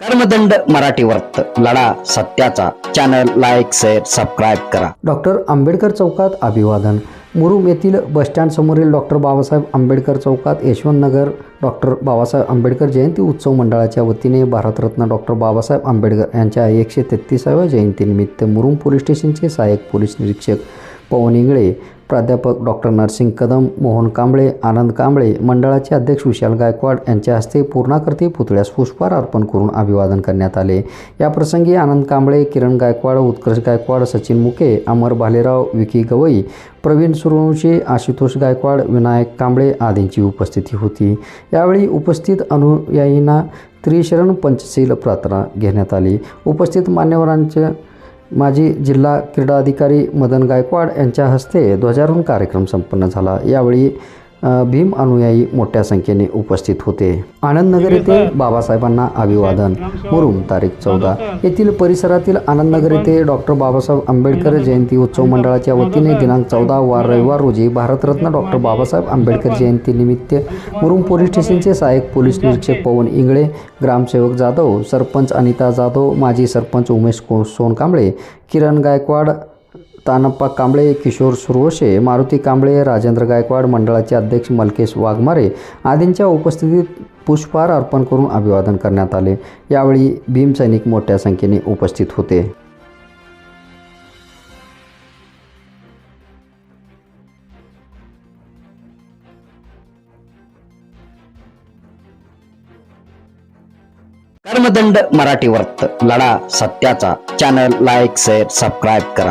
कर्मदंड मराठी वर्त लढा सत्याचा. चॅनल लाईक शेअर सबस्क्राईब करा. डॉक्टर आंबेडकर चौकात अभिवादन. मुरुम येथील बसस्टँड समोरील डॉक्टर बाबासाहेब आंबेडकर चौकात यशवंतनगर डॉक्टर बाबासाहेब आंबेडकर जयंती उत्सव मंडळाच्या वतीने भारतरत्न डॉक्टर बाबासाहेब आंबेडकर यांच्या एकशे तेहतीसाव्या जयंतीनिमित्त मुरुम पोलीस स्टेशनचे सहाय्यक पोलीस निरीक्षक पवन इंगळे प्राध्यापक डॉक्टर नरसिंग कदम मोहन कांबळे आनंद कांबळे मंडळाचे अध्यक्ष विशाल गायकवाड यांच्या हस्ते पूर्णाकृती पुतळ्यास पुष्पहार अर्पण करून अभिवादन करण्यात आले. याप्रसंगी आनंद कांबळे किरण गायकवाड उत्कर्ष गायकवाड सचिन मुके अमर भालेराव विकी गवई प्रवीण सुरवंशी आशुतोष गायकवाड विनायक कांबळे आदींची उपस्थिती होती. यावेळी उपस्थित अनुयायींना त्रिशरण पंचशील प्रार्थना घेण्यात आली. उपस्थित मान्यवरांच्या माजी जिल्हा क्रीडा अधिकारी मदन गायकवाड यांच्या हस्ते ध्वजारोहण कार्यक्रम संपन्न झाला. यावेळी भीम अनुयायी मोठ्या संख्येने उपस्थित होते. आनंदनगर येथे बाबासाहेबांना अभिवादन. मुरुम तारीख चौदा. येथील परिसरातील आनंदनगर येथे डॉक्टर बाबासाहेब आंबेडकर जयंती उत्सव मंडळाच्या वतीने दिनांक चौदा वार रविवार रोजी भारतरत्न डॉक्टर बाबासाहेब आंबेडकर जयंतीनिमित्त मुरुम पोलीस स्टेशनचे सहाय्यक पोलीस निरीक्षक पवन इंगळे ग्रामसेवक जाधव सरपंच अनिता जाधव माजी सरपंच उमेश को सोनकांबळे किरण गायकवाड तानप्पा कांबळे किशोर सुरवशे मारुती कांबळे राजेंद्र गायकवाड मंडळाचे अध्यक्ष मलकेश वाघमारे आदींच्या उपस्थितीत पुष्पहार अर्पण करून अभिवादन करण्यात आले. यावेळी भीमसैनिक मोठ्या संख्येने उपस्थित होते. कर्मदंड मराठी वर्त लढा सत्याचा. चॅनल लाईक शेअर सबस्क्राईब करा.